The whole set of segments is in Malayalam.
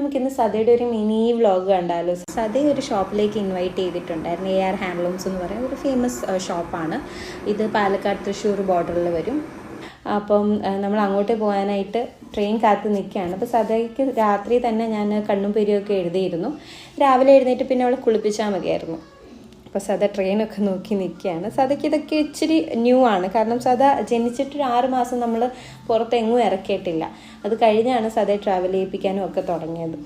നമുക്കിന്ന് സതയുടെ ഒരു മിനി വ്ളോഗ് കണ്ടാലോ? സതയെ ഒരു ഷോപ്പിലേക്ക് ഇൻവൈറ്റ് ചെയ്തിട്ടുണ്ടായിരുന്നു. എ ആർ ഹാൻഡ്ലൂംസ് എന്ന് പറയുന്ന ഒരു ഫേമസ് ഷോപ്പാണ് ഇത് പാലക്കാട് തൃശ്ശൂർ ബോർഡറിൽ വരും. അപ്പം നമ്മൾ അങ്ങോട്ട് പോകാനായിട്ട് ട്രെയിൻ കാത്ത് നിൽക്കുകയാണ് അപ്പോൾ സദയ്ക്ക് രാത്രി തന്നെ ഞാൻ കണ്ണും പെരിയൊക്കെ എഴുതിയിരുന്നു. രാവിലെ എഴുന്നേറ്റ് പിന്നെ അവളെ കുളിപ്പിച്ചാൽ മതിയായിരുന്നു. അപ്പോൾ സദ ട്രെയിനൊക്കെ നോക്കി നിൽക്കുകയാണ് സദയ്ക്ക് ഇതൊക്കെ ഇച്ചിരി ന്യൂ ആണ്. കാരണം സദ ജനിച്ചിട്ടൊരു ആറ് മാസം നമ്മൾ പുറത്തെങ്ങും ഇറക്കിയിട്ടില്ല. അത് കഴിഞ്ഞാണ് സദയെ ട്രാവൽ ചെയ്യിപ്പിക്കാനും ഒക്കെ തുടങ്ങിയത്.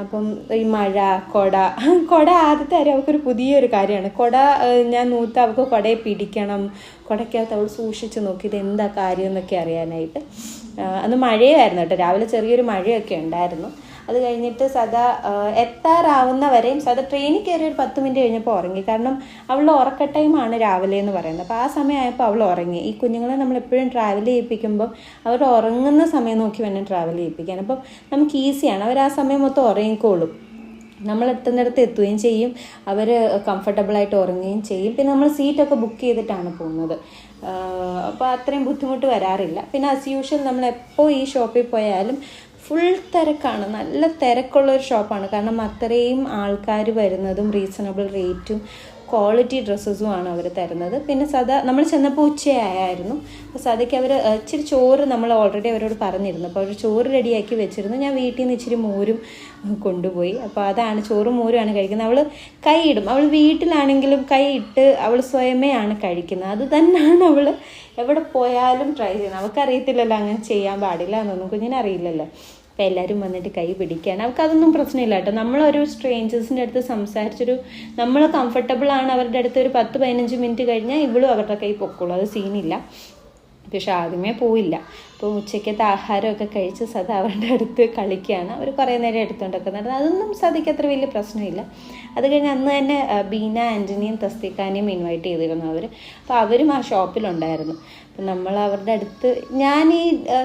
അപ്പം ഈ മഴ കൊട കൊട ആദ്യത്തെ കാര്യം അവൾക്കൊരു പുതിയൊരു കാര്യമാണ്. കൊട ഞാൻ നൂത്ത് അവൾക്ക് കൊടയെ പിടിക്കണം. കൊടയ്ക്കകത്ത് അവൾ സൂക്ഷിച്ച് നോക്കി ഇത് എന്താ കാര്യം എന്നൊക്കെ അറിയാനായിട്ട്. അന്ന് മഴയായിരുന്നു കേട്ടോ. രാവിലെ ചെറിയൊരു മഴയൊക്കെ ഉണ്ടായിരുന്നു. അത് കഴിഞ്ഞിട്ട് സദാ എത്താറാവുന്നവരെയും എത്താറാവുന്ന വരെയും സദാ ട്രെയിനിൽ കയറി ഒരു പത്ത് മിനിറ്റ് കഴിഞ്ഞപ്പോൾ ഉറങ്ങി. കാരണം അവളുടെ ഉറക്ക ടൈമാണ് രാവിലെ എന്ന് പറയുന്നത്. അപ്പോൾ ആ സമയമായപ്പോൾ അവൾ ഉറങ്ങി. ഈ കുഞ്ഞുങ്ങളെ നമ്മൾ എപ്പോഴും ട്രാവൽ ചെയ്യിപ്പിക്കുമ്പോൾ അവർ ഉറങ്ങുന്ന സമയം നോക്കി വേണം ട്രാവൽ ചെയ്യിപ്പിക്കാൻ. അപ്പം നമുക്ക് ഈസിയാണ് അവർ ആ സമയം മൊത്തം ഉറങ്ങിക്കോളും. നമ്മൾ എത്തുന്നിടത്ത് എത്തുകയും ചെയ്യും. അവർ കംഫർട്ടബിളായിട്ട് ഉറങ്ങുകയും ചെയ്യും. പിന്നെ നമ്മൾ സീറ്റൊക്കെ ബുക്ക് ചെയ്തിട്ടാണ് പോകുന്നത്. അപ്പോൾ അത്രയും ബുദ്ധിമുട്ട് വരാറില്ല. പിന്നെ ആസ് യൂഷ്വൽ നമ്മൾ എപ്പോൾ ഈ ഷോപ്പിൽ പോയാലും ഫുൾ തിരക്കാണ്. നല്ല തിരക്കുള്ള ഒരു ഷോപ്പാണ് കാരണം അത്രയും ആൾക്കാർ വരുന്നതും റീസണബിൾ റേറ്റും ക്വാളിറ്റി ഡ്രസ്സസുമാണ് അവർ തരുന്നത്. പിന്നെ സദാ നമ്മൾ ചെന്നപ്പോൾ ഉച്ചയായിരുന്നു അപ്പോൾ സദയ്ക്ക് അവർ ഇച്ചിരി ചോറ് നമ്മൾ ഓൾറെഡി അവരോട് പറഞ്ഞിരുന്നു. അപ്പോൾ അവർ ചോറ് റെഡിയാക്കി വെച്ചിരുന്നു. ഞാൻ വീട്ടിൽ നിന്ന് ഇച്ചിരി മോരും കൊണ്ടുപോയി. അപ്പോൾ അതാണ് ചോറും മോരുമാണ് കഴിക്കുന്നത്. അവൾ കൈയിടും അവൾ വീട്ടിലാണെങ്കിലും കൈ ഇട്ട് അവൾ സ്വയമേ ആണ് കഴിക്കുന്നത്. അത് തന്നെയാണ് അവൾ എവിടെ പോയാലും ട്രൈ ചെയ്യുന്നത്. അവൾക്കറിയത്തില്ലല്ലോ അങ്ങനെ ചെയ്യാൻ പാടില്ല എന്നൊന്നും കുഞ്ഞിനെ അറിയില്ലല്ലോ. അപ്പോൾ എല്ലാവരും വന്നിട്ട് കൈ പിടിക്കുകയാണ് അവർക്ക് അതൊന്നും പ്രശ്നമില്ല കേട്ടോ. നമ്മളൊരു സ്ട്രേഞ്ചേഴ്സിന്റെ അടുത്ത് സംസാരിച്ചൊരു നമ്മൾ കംഫർട്ടബിൾ ആണ് അവരുടെ അടുത്ത് ഒരു പത്ത് പതിനഞ്ച് മിനിറ്റ് കഴിഞ്ഞാൽ ഇവളും അവരുടെ കൈ പൊക്കോളൂ. അത് സീനില്ല പക്ഷെ ആദ്യമേ പോയില്ല. അപ്പോൾ ഉച്ചയ്ക്കത്തെ ആഹാരമൊക്കെ കഴിച്ച് സദാ അവരുടെ അടുത്ത് കളിക്കുകയാണ്. അവർ കുറേ നേരം എടുത്തുകൊണ്ടൊക്കെ നടന്നത് അതൊന്നും സദയ്ക്ക് അത്ര വലിയ പ്രശ്നമില്ല. അത് കഴിഞ്ഞ് അന്ന് തന്നെ ബീന ആന്റണിയും തസ്തിക്കാനെയും ഇൻവൈറ്റ് ചെയ്തിരുന്നു അവർ അപ്പോൾ അവരും ആ ഷോപ്പിലുണ്ടായിരുന്നു. അപ്പം നമ്മൾ അവരുടെ അടുത്ത് ഞാൻ ഈ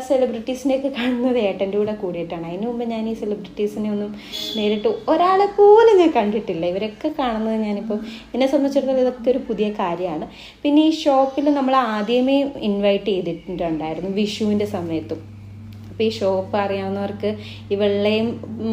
സെലിബ്രിറ്റീസിനെയൊക്കെ കാണുന്നത് ഏട്ടന്റെ കൂടെ കൂടിയിട്ടാണ്. അതിന് മുമ്പ് ഞാൻ ഈ സെലിബ്രിറ്റീസിനെ ഒന്നും നേരിട്ട് ഒരാളെ പോലും ഞാൻ കണ്ടിട്ടില്ല. ഇവരൊക്കെ കാണുന്നത് ഞാനിപ്പം എന്നെ സംബന്ധിച്ചിടത്തോളം ഇതൊക്കെ ഒരു പുതിയ കാര്യമാണ്. പിന്നെ ഈ ഷോപ്പിൽ നമ്മൾ ആദ്യമേ ഇൻവൈറ്റ് ചെയ്തിട്ടുണ്ടായിരുന്നു വിഷുവിന്റെ സമയത്തും. അപ്പോൾ ഈ ഷോപ്പ് അറിയാവുന്നവർക്ക് ഈ വെള്ളയും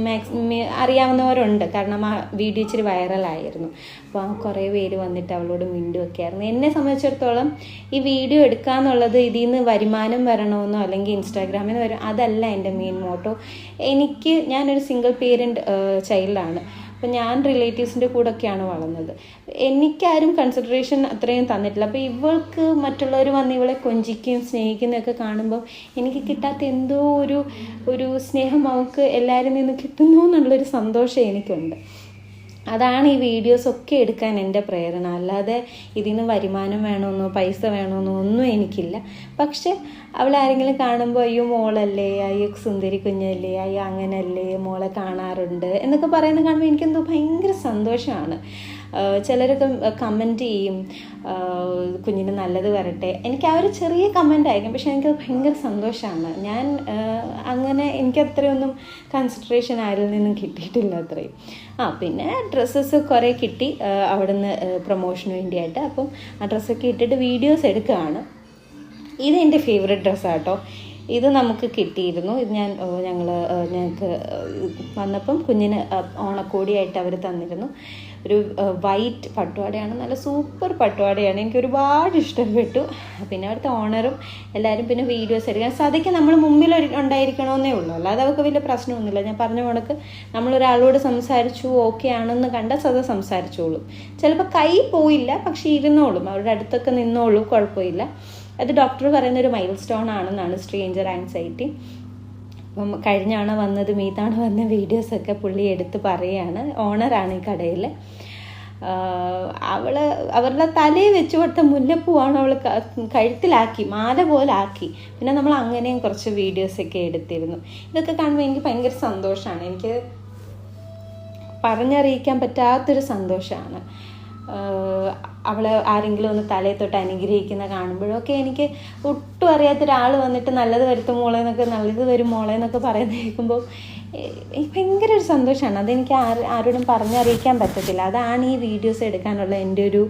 മാക്സിമം അറിയാവുന്നവരുണ്ട്. കാരണം ആ വീഡിയോ ഇച്ചിരി വൈറലായിരുന്നു. അപ്പോൾ ആ കുറേ പേര് വന്നിട്ട് അവളോട് മിണ്ടുമൊക്കെ ആയിരുന്നു എന്നെ സംബന്ധിച്ചിടത്തോളം ഈ വീഡിയോ എടുക്കുക എന്നുള്ളത് ഇതിൽ നിന്ന് വരുമാനം വരണമെന്നോ അല്ലെങ്കിൽ ഇൻസ്റ്റാഗ്രാമിൽ നിന്ന് വരും അതല്ല എന്റെ മെയിൻ മോട്ടോ എനിക്ക് ഞാനൊരു സിംഗിൾ പേരന്റ് ചൈൽഡാണ് അപ്പം ഞാൻ റിലേറ്റീവ്സിന്റെ കൂടെയൊക്കെയാണ് വളർന്നത്. എനിക്കാരും കൺസിഡറേഷൻ അത്രയും തന്നിട്ടില്ല. അപ്പോൾ ഇവൾക്ക് മറ്റുള്ളവർ വന്ന് ഇവളെ കൊഞ്ചിക്കുകയും സ്നേഹിക്കുന്നതൊക്കെ കാണുമ്പോൾ എനിക്ക് കിട്ടാത്ത എന്തോ ഒരു ഒരു സ്നേഹം അവൾക്ക് എല്ലാവരിൽ നിന്ന് കിട്ടുന്നു എന്നുള്ളൊരു സന്തോഷം എനിക്കുണ്ട്. അതാണ് ഈ വീഡിയോസ് ഒക്കെ എടുക്കാൻ എന്റെ പ്രേരണ. അല്ലാതെ ഇതിന് വരുമാനം വേണമെന്നോ പൈസ വേണമെന്നോ ഒന്നും എനിക്കില്ല. പക്ഷെ അവൾ ആരെങ്കിലും കാണുമ്പോൾ അയ്യോ മോളല്ലേ? അയ്യോ സുന്ദരി കുഞ്ഞല്ലേ? അയ്യോ അങ്ങനല്ലേ? മോളെ കാണാറുണ്ട് എന്നൊക്കെ പറയുന്നത് കാണുമ്പോൾ എനിക്കെന്തോ ഭയങ്കര സന്തോഷമാണ്. ചിലരൊക്കെ കമന്റ് ചെയ്യും. കുഞ്ഞിന് നല്ലത് വരട്ടെ. എനിക്ക് ആ ഒരു ചെറിയ കമന്റ് ആയിരിക്കും. പക്ഷെ എനിക്കത് ഭയങ്കര സന്തോഷമാണ്. ഞാൻ അങ്ങനെ എനിക്ക് അത്രയൊന്നും കൺസിഡറേഷൻ ആരിൽ നിന്നും കിട്ടിയിട്ടില്ല അത്രയും. ആ പിന്നെ ഡ്രസ്സസ് കുറേ കിട്ടി. അവിടുന്ന് പ്രൊമോഷന് വേണ്ടിയായിട്ട്. അപ്പം ആ ഡ്രസ്സൊക്കെ ഇട്ടിട്ട് വീഡിയോസ് എടുക്കുകയാണ്. ഇത് എന്റെ ഫേവറേറ്റ് ഡ്രസ്സാട്ടോ ഇത് നമുക്ക് കിട്ടിയിരുന്നു. ഇത് ഞാൻ ഞങ്ങൾ ഞങ്ങൾക്ക് വന്നപ്പം കുഞ്ഞിന് ഓണക്കോടിയായിട്ട് അവർ തന്നിരുന്നു. ഒരു വൈറ്റ് പട്ടുവാടയാണ് നല്ല സൂപ്പർ പട്ടുവാടയാണ്. എനിക്ക് ഒരുപാട് ഇഷ്ടപ്പെട്ടു. പിന്നെ അവിടുത്തെ ഓണറും എല്ലാവരും പിന്നെ വീഡിയോസ് എടുക്കാൻ സതയ്ക്ക് നമ്മൾ മുമ്പിൽ ഉണ്ടായിരിക്കണമെന്നേ ഉള്ളൂ. അല്ലാതെ അവർക്ക് വലിയ പ്രശ്നമൊന്നുമില്ല. ഞാൻ പറഞ്ഞ കണക്ക് നമ്മളൊരാളോട് സംസാരിച്ചു ഓക്കെ ആണെന്ന് കണ്ട സദ സംസാരിച്ചോളും. ചിലപ്പോൾ കൈ പോയില്ല പക്ഷേ ഇരുന്നോളും. അവരുടെ അടുത്തൊക്കെ നിന്നോളൂ കുഴപ്പമില്ല. അത് ഡോക്ടർ പറയുന്ന ഒരു മൈൽ സ്റ്റോൺ ആണെന്നാണ് സ്ട്രേഞ്ചർ ആൻസൈറ്റി അപ്പം കഴിഞ്ഞാണ് വന്നത് മീതാണ് വന്ന വീഡിയോസൊക്കെ പുള്ളി എടുത്ത് പറയുകയാണ് ഓണറാണ് ഈ കടയിൽ അവൾ അവരുടെ തലയിൽ വെച്ച് കൊടുത്ത മുല്ലപ്പൂവാണ് അവൾ കഴുത്തിലാക്കി മാല പോലെ ആക്കി. പിന്നെ നമ്മൾ അങ്ങനെയും കുറച്ച് വീഡിയോസൊക്കെ എടുത്തിരുന്നു. ഇതൊക്കെ കാണുമ്പോൾ എനിക്ക് ഭയങ്കര സന്തോഷമാണ് എനിക്ക് പറഞ്ഞറിയിക്കാൻ പറ്റാത്തൊരു സന്തോഷമാണ് അവളെ ആരെങ്കിലും ഒന്ന് തലയിൽ തൊട്ട് അനുഗ്രഹിക്കുന്ന കാണുമ്പോഴൊക്കെ എനിക്ക് ഒട്ടും അറിയാത്ത ഒരാൾ വന്നിട്ട് നല്ലത് വരുത്തും മോളെ എന്നൊക്കെ നല്ലത് വരും മോളെ എന്നൊക്കെ പറയുന്നത് കേൾക്കുമ്പോൾ ഭയങ്കര ഒരു സന്തോഷമാണ്. അതെനിക്ക് ആര് ആരോടും പറഞ്ഞറിയിക്കാൻ പറ്റത്തില്ല. അതാണ് ഈ വീഡിയോസ് എടുക്കാനുള്ള എന്റെ ഒരു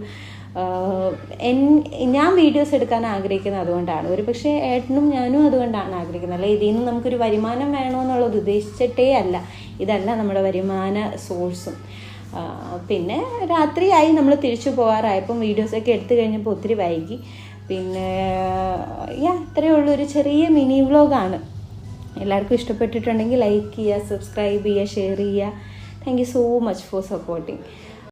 ഞാൻ വീഡിയോസ് എടുക്കാൻ ആഗ്രഹിക്കുന്നത് അതുകൊണ്ടാണ്. ഒരു പക്ഷേ ഏട്ടനും ഞാനും അതുകൊണ്ടാണ് ആഗ്രഹിക്കുന്നത്. അല്ല ഇതിൽ നിന്ന് നമുക്കൊരു വരുമാനം വേണമെന്നുള്ളത് ഉദ്ദേശിച്ചിട്ടേ അല്ല. ഇതല്ല നമ്മുടെ വരുമാന സോഴ്സും പിന്നെ രാത്രിയായി നമ്മൾ തിരിച്ചു പോകാറായപ്പം വീഡിയോസൊക്കെ എടുത്തു കഴിഞ്ഞപ്പോൾ ഒത്തിരി വൈകി. പിന്നെ യാ ഇത്രയേ ഉള്ളൂ. ഒരു ചെറിയ മിനി വ്ലോഗാണ് എല്ലാവർക്കും ഇഷ്ടപ്പെട്ടിട്ടുണ്ടെങ്കിൽ ലൈക്ക് ചെയ്യുക സബ്സ്ക്രൈബ് ചെയ്യുക ഷെയർ ചെയ്യുക. Thank you so much for supporting